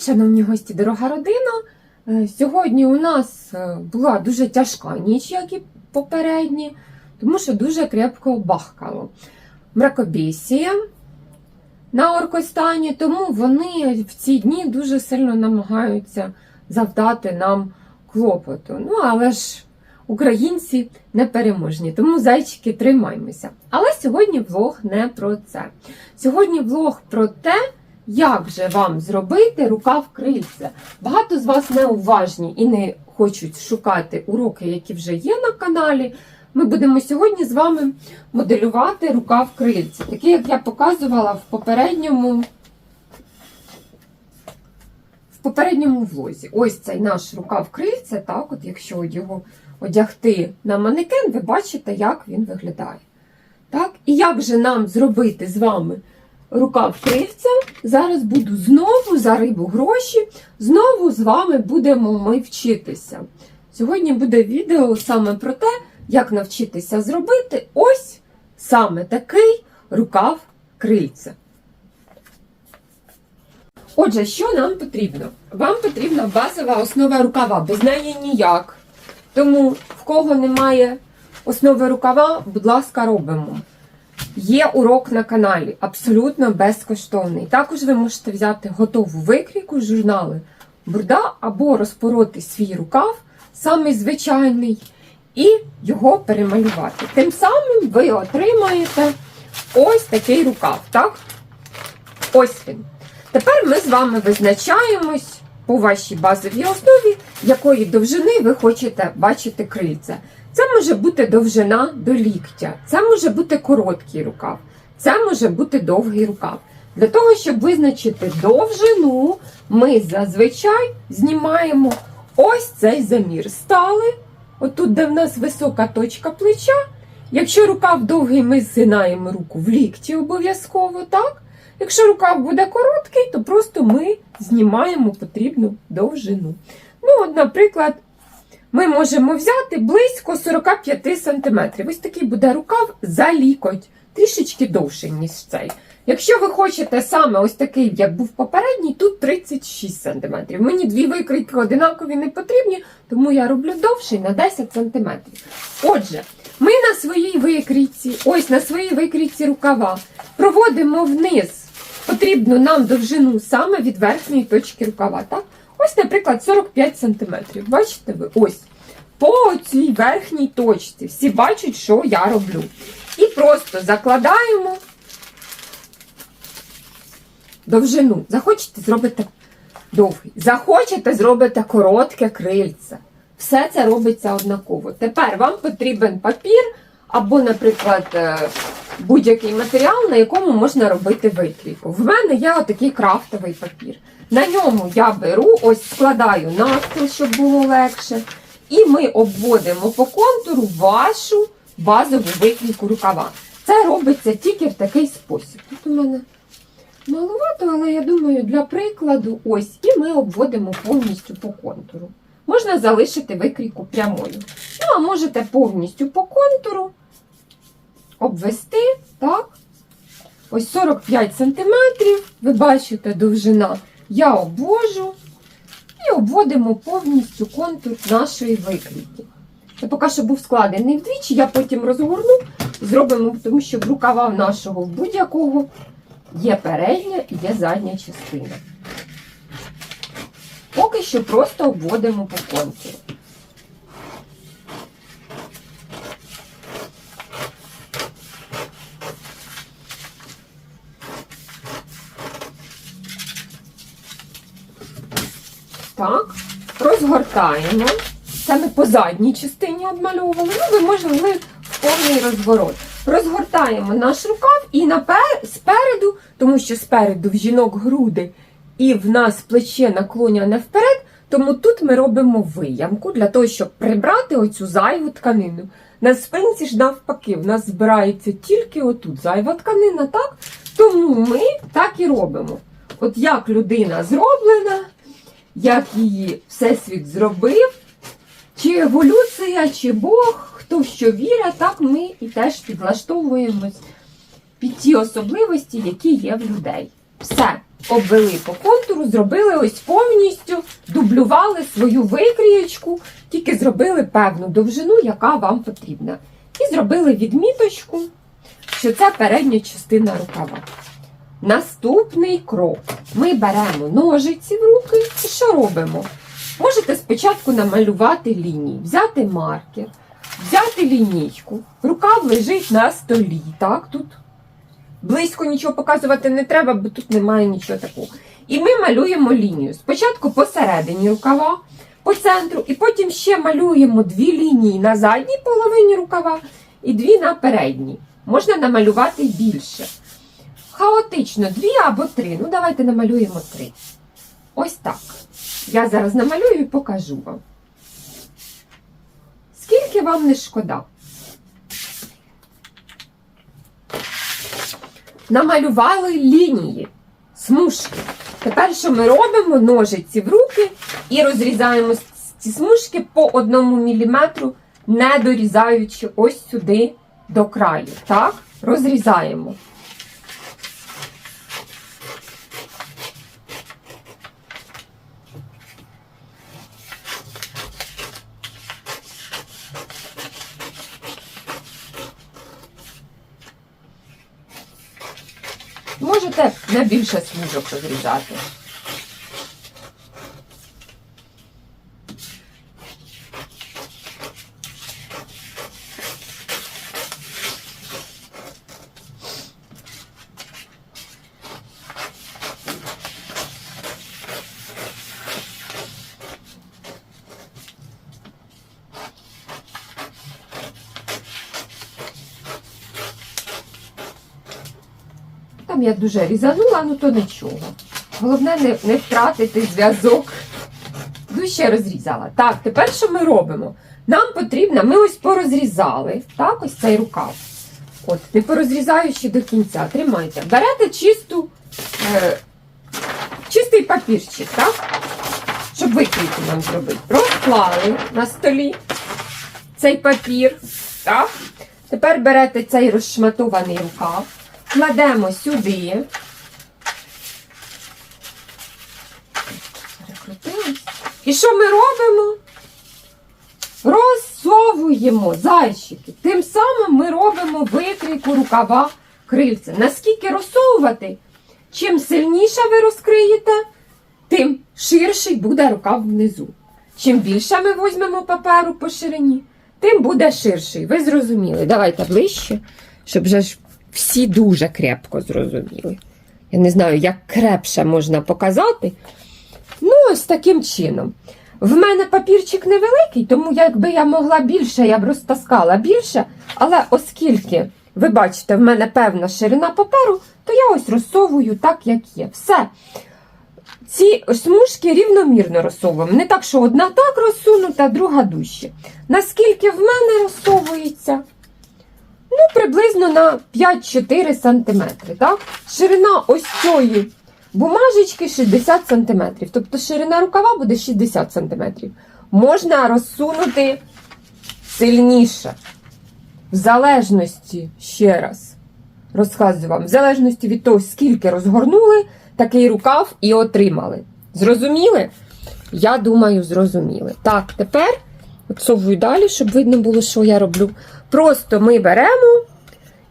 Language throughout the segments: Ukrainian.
Привіт, шановні гості, дорога родина. Е, Сьогодні у нас е, була дуже тяжка ніч, як і попередні, тому що дуже крепко бахкало. Мракобісія на Оркостані, тому вони в ці дні дуже сильно намагаються завдати нам клопоту. Ну, але ж українці непереможні, тому зайчики тримаймося. Але сьогодні влог не про це. Сьогодні влог про те, як же вам зробити рукав крильця? Багато з вас неуважні і не хочуть шукати уроки, які вже є на каналі. Ми будемо сьогодні з вами моделювати рукав крильця, такий, як я показувала в попередньому, в попередньому влозі. Ось цей наш рукав крильця, так, от якщо його одягти на манекен, ви бачите, як він виглядає. Так? І як же нам зробити з вами рукав крильця? Зараз буду знову за рибу гроші, знову з вами будемо ми вчитися. Сьогодні буде відео саме про те, як навчитися зробити ось саме такий рукав крильця. Отже, що нам потрібно? Вам потрібна базова основа рукава, без неї ніяк. Тому, в кого немає основи рукава, будь ласка, робимо. Є урок на каналі, абсолютно безкоштовний. Також ви можете взяти готову викрійку з журнали Бурда або розпороти свій рукав, самий звичайний, і його перемалювати. Тим самим ви отримаєте ось такий рукав. так? Ось він. Тепер ми з вами визначаємось по вашій базовій основі, якої довжини ви хочете бачити крильця. Це може бути довжина до ліктя, це може бути короткий рукав, це може бути довгий рукав. Для того, щоб визначити довжину, ми зазвичай знімаємо ось цей замір. Стали, отут, де в нас висока точка плеча. Якщо рукав довгий, ми згинаємо руку в лікті обов'язково, так? Якщо рукав буде короткий, то просто ми знімаємо потрібну довжину. Ну, от, наприклад, ми можемо взяти близько 45 см. Ось такий буде рукав за лікоть, трішечки довший, ніж цей. Якщо ви хочете саме ось такий, як був попередній, тут 36 см. Мені дві викрійки одинакові не потрібні, тому я роблю довший на 10 см. Отже, ми на своїй викрійці, ось на своїй викрійці рукава, проводимо вниз потрібну нам довжину саме від верхньої точки рукава. Так? Ось, наприклад, 45 см. Бачите ви? Ось. По цій верхній точці. Всі бачать, що я роблю. І просто закладаємо довжину. Захочете, зробите довгий. Захочете, зробите коротке крильце. Все це робиться однаково. Тепер вам потрібен папір або, наприклад, е, будь-який матеріал, на якому можна робити викрійку. В мене є отакий крафтовий папір. На ньому я беру, ось складаю навпіл, щоб було легше. І ми обводимо по контуру вашу базову викрійку рукава. Це робиться тільки в такий спосіб. Тут у мене маловато, але я думаю, для прикладу, ось, і ми обводимо повністю по контуру. Можна залишити викрійку прямою. Ну, а можете повністю по контуру обвести, так? Ось 45 см, ви бачите довжина. Я обвожу і обводимо повністю контур нашої викрійки. Це поки що був складений вдвічі, я потім розгорну, зробимо, тому що в рукава нашого будь-якого є передня і є задня частина. Поки що просто обводимо по контуру. Так, розгортаємо. Це ми по задній частині обмальовували. Ну, ви можете в повний розворот. Розгортаємо наш рукав і напер... спереду, тому що спереду в жінок груди і в нас плече наклоняне вперед, тому тут ми робимо виямку для того, щоб прибрати оцю зайву тканину. На спинці ж навпаки, в нас збирається тільки отут зайва тканина, так? Тому ми так і робимо. От як людина зроблена, як її Всесвіт зробив, чи еволюція, чи Бог, хто що вірить, так ми і теж підлаштовуємось під ті особливості, які є в людей. Все. обвели по контуру, зробили ось повністю, дублювали свою викрієчку, тільки зробили певну довжину, яка вам потрібна. І зробили відміточку, що це передня частина рукава. Наступний крок. Ми беремо ножиці в руки і що робимо? Можете спочатку намалювати лінії, взяти маркер, взяти лінійку. Рукав лежить на столі. Так, тут близько нічого показувати не треба, бо тут немає нічого такого. І ми малюємо лінію. Спочатку посередині рукава, по центру, і потім ще малюємо дві лінії на задній половині рукава і дві на передній. Можна намалювати більше. Хаотично дві або три. Ну, давайте намалюємо три. Ось так. Я зараз намалюю і покажу вам. Скільки вам не шкода? Намалювали лінії, смужки. Тепер що ми робимо? Ножиці в руки і розрізаємо ці смужки по одному міліметру, не дорізаючи ось сюди до краю. Так? Розрізаємо. На більше смужок розрізати. Там я дуже різанула, ну то нічого. Головне не, не втратити зв'язок. Ну, ще розрізала. Так, тепер що ми робимо? Нам потрібно, ми ось порозрізали, так, ось цей рукав. От, не порозрізаючи до кінця, тримайте. Берете чисту, е, чистий папірчик, так? Щоб викрійку нам зробити. Розклали на столі цей папір. Так? Тепер берете цей розшматований рукав, кладемо сюди. І що ми робимо? Розсовуємо зайчики. Тим самим ми робимо викрійку рукава крильця. Наскільки розсовувати? Чим сильніше ви розкриєте, тим ширший буде рукав внизу. Чим більше ми візьмемо паперу по ширині, тим буде ширший. Ви зрозуміли. Давайте ближче, щоб вже всі дуже крепко зрозуміли. Я не знаю, як крепше можна показати. Ну, ось таким чином. В мене папірчик невеликий, тому якби я могла більше, я б розтаскала більше. Але оскільки, ви бачите, в мене певна ширина паперу, то я ось розсовую так, як є. Все. Ці смужки рівномірно розсовуємо. Не так, що одна так розсунута, друга дужче. Наскільки в мене розсовується? Ну, приблизно на 5-4 см. Так? Ширина ось цієї бумажечки 60 см. Тобто ширина рукава буде 60 см. Можна розсунути сильніше. В залежності, ще раз розказую вам, в залежності від того, скільки розгорнули, такий рукав і отримали. Зрозуміли? Я думаю, зрозуміли. Так, тепер отсовую далі, щоб видно було, що я роблю. Просто ми беремо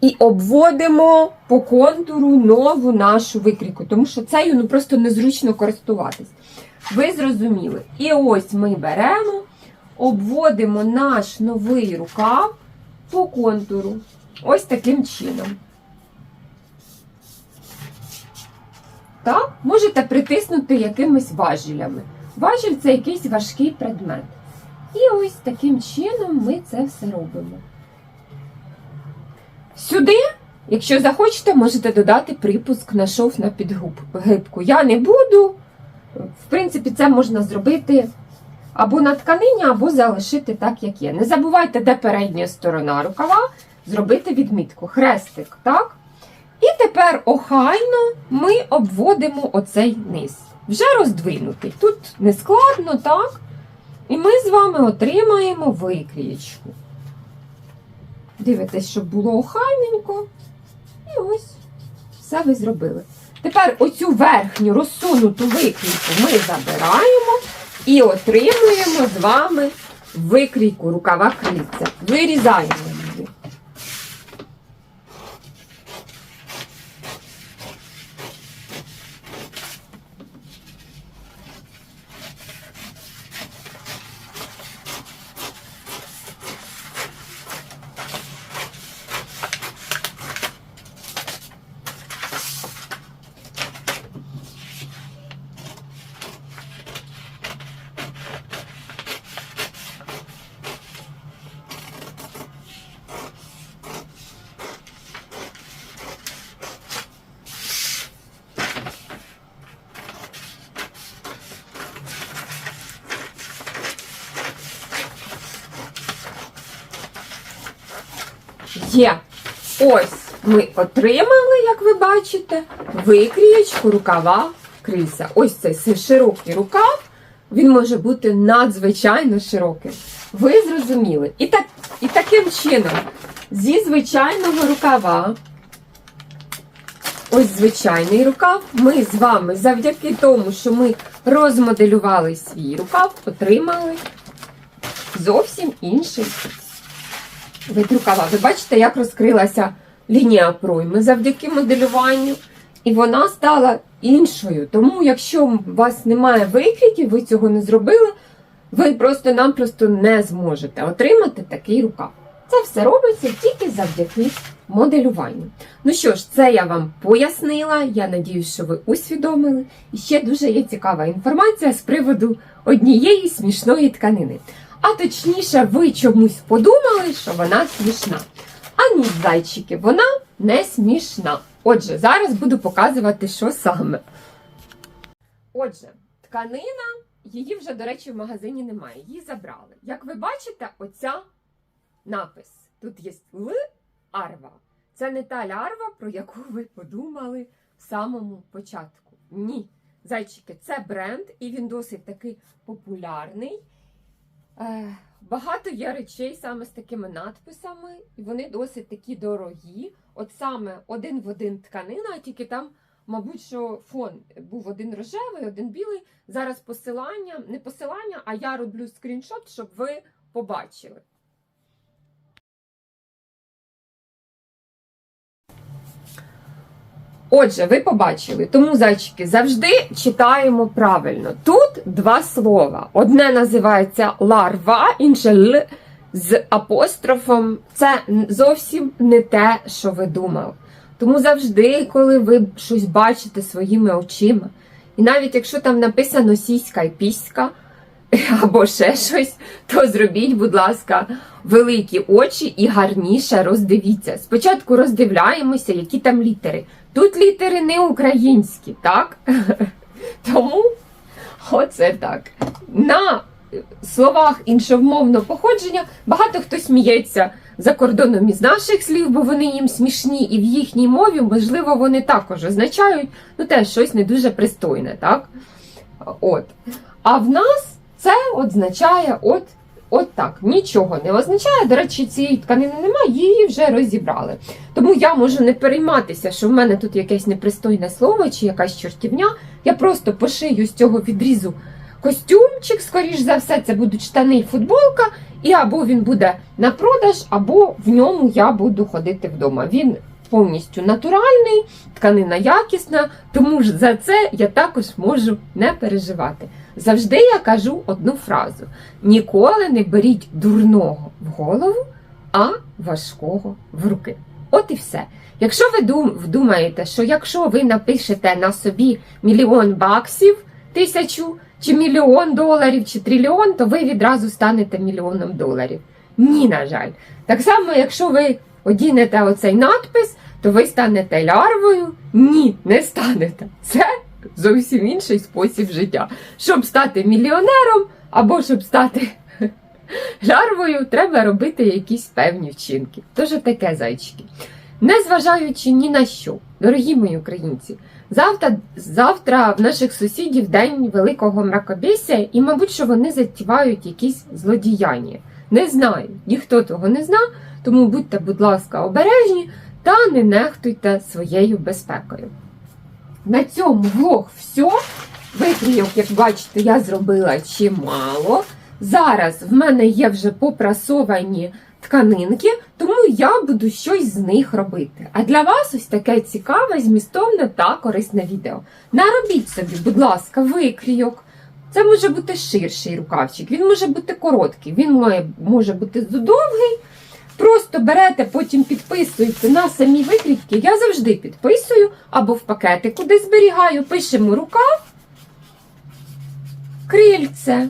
і обводимо по контуру нову нашу викрійку, тому що цею ну, просто незручно користуватись. Ви зрозуміли. І ось ми беремо, обводимо наш новий рукав по контуру. Ось таким чином. Так, можете притиснути якимись важелями. Важіль це якийсь важкий предмет. І ось таким чином ми це все робимо. Сюди, якщо захочете, можете додати припуск на шов на підгибку. Я не буду. В принципі, це можна зробити або на тканині, або залишити так, як є. Не забувайте, де передня сторона рукава, зробити відмітку. Хрестик, так? І тепер охайно ми обводимо оцей низ. Вже роздвинутий. Тут не складно, так? І ми з вами отримаємо викрієчку. Дивитесь, щоб було охайненько. І ось все ви зробили. Тепер оцю верхню розсунуту викрійку ми забираємо і отримуємо з вами викрійку рукава крильця. Вирізаємо її. Є. Ось ми отримали, як ви бачите, викрієчку рукава крильця. Ось цей широкий рукав, він може бути надзвичайно широким. Ви зрозуміли. І, так, і таким чином, зі звичайного рукава, ось звичайний рукав, ми з вами, завдяки тому, що ми розмоделювали свій рукав, отримали зовсім інший рукава. Ви бачите, як розкрилася лінія пройми завдяки моделюванню, і вона стала іншою. Тому, якщо у вас немає викріків, ви цього не зробили, ви просто-напросто не зможете отримати такий рукав. Це все робиться тільки завдяки моделюванню. Ну що ж, це я вам пояснила. Я надіюсь, що ви усвідомили. І ще дуже є цікава інформація з приводу однієї смішної тканини. А точніше, ви чомусь подумали, що вона смішна. А ні, зайчики, вона не смішна. Отже, зараз буду показувати, що саме. Отже, тканина, її вже, до речі, в магазині немає. Її забрали. Як ви бачите, оця напис. Тут є Л арва. Це не та лярва, про яку ви подумали в самому початку. Ні. Зайчики, це бренд, і він досить такий популярний. Е, Багато є речей саме з такими надписами, і вони досить такі дорогі. От саме один в один тканина, тільки там, мабуть, що фон був один рожевий, один білий. Зараз посилання, не посилання, а я роблю скріншот, щоб ви побачили. Отже, ви побачили, тому зайчики завжди читаємо правильно. Тут два слова. Одне називається ларва, інше л з апострофом. Це зовсім не те, що ви думали. Тому завжди, коли ви щось бачите своїми очима, і навіть якщо там написано сіська і піська, або ще щось, то зробіть, будь ласка, великі очі і гарніше роздивіться. Спочатку роздивляємося, які там літери. Тут літери не українські, так? Тому оце так. На словах іншомовного походження багато хто сміється за кордоном із наших слів, бо вони їм смішні, і в їхній мові, можливо, вони також означають ну, теж щось не дуже пристойне, так? От. А в нас це означає от, от так. Нічого не означає. До речі, цієї тканини немає, її вже розібрали. Тому я можу не перейматися, що в мене тут якесь непристойне слово чи якась чортівня. Я просто пошию з цього відрізу костюмчик, скоріш за все, це будуть штани і футболка, і або він буде на продаж, або в ньому я буду ходити вдома. Він повністю натуральний, тканина якісна, тому ж за це я також можу не переживати. Завжди я кажу одну фразу: ніколи не беріть дурного в голову, а важкого в руки. От і все. Якщо ви думаєте, що якщо ви напишете на собі мільйон баксів, тисячу, чи мільйон доларів, чи трильйон, то ви відразу станете мільйоном доларів. Ні, на жаль. Так само, якщо ви одінете оцей надпис, то ви станете лярвою. Ні, не станете. Це зовсім інший спосіб життя. Щоб стати мільйонером або щоб стати лярвою, треба робити якісь певні вчинки. Тож таке, зайчики. Незважаючи ні на що, дорогі мої українці, завтра, завтра в наших сусідів день великого мракобісся, і, мабуть, що вони затівають якісь злодіяння. Не знаю, ніхто того не зна, тому будьте, будь ласка, обережні та не нехтуйте своєю безпекою. На цьому влог все. Викрійок, як бачите, я зробила чимало. Зараз в мене є вже попрасовані тканинки, тому я буду щось з них робити. А для вас ось таке цікаве, змістовне та корисне відео. Наробіть собі, будь ласка, викрійок. Це може бути ширший рукавчик, він може бути короткий, він має, може бути довгий. Просто берете, потім підписуєте на самі викрійки. Я завжди підписую або в пакети куди зберігаю, пишемо рукав, крильце.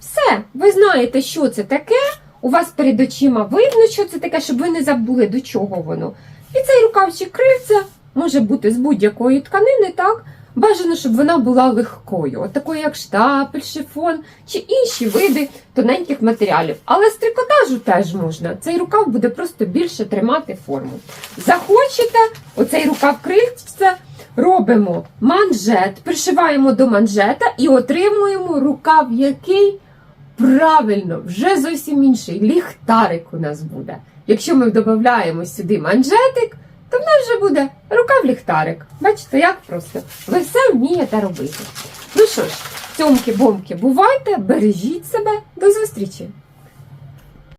Все, ви знаєте, що це таке. У вас перед очима видно, що це таке, щоб ви не забули, до чого воно. І цей рукавчик крильця може бути з будь-якої тканини, так? Бажано, щоб вона була легкою, от такою, як штапель, шифон чи інші види тоненьких матеріалів. Але з трикотажу теж можна. Цей рукав буде просто більше тримати форму. Захочете, оцей рукав крильця робимо манжет, пришиваємо до манжета і отримуємо рукав, який правильно, вже зовсім інший. Ліхтарик у нас буде. Якщо ми додаємо сюди манжетик, то в нас вже буде рукав ліхтарик. Бачите, як просто. Ви все вмієте робити. Ну що ж, цьомки-бомки, бувайте, бережіть себе, до зустрічі!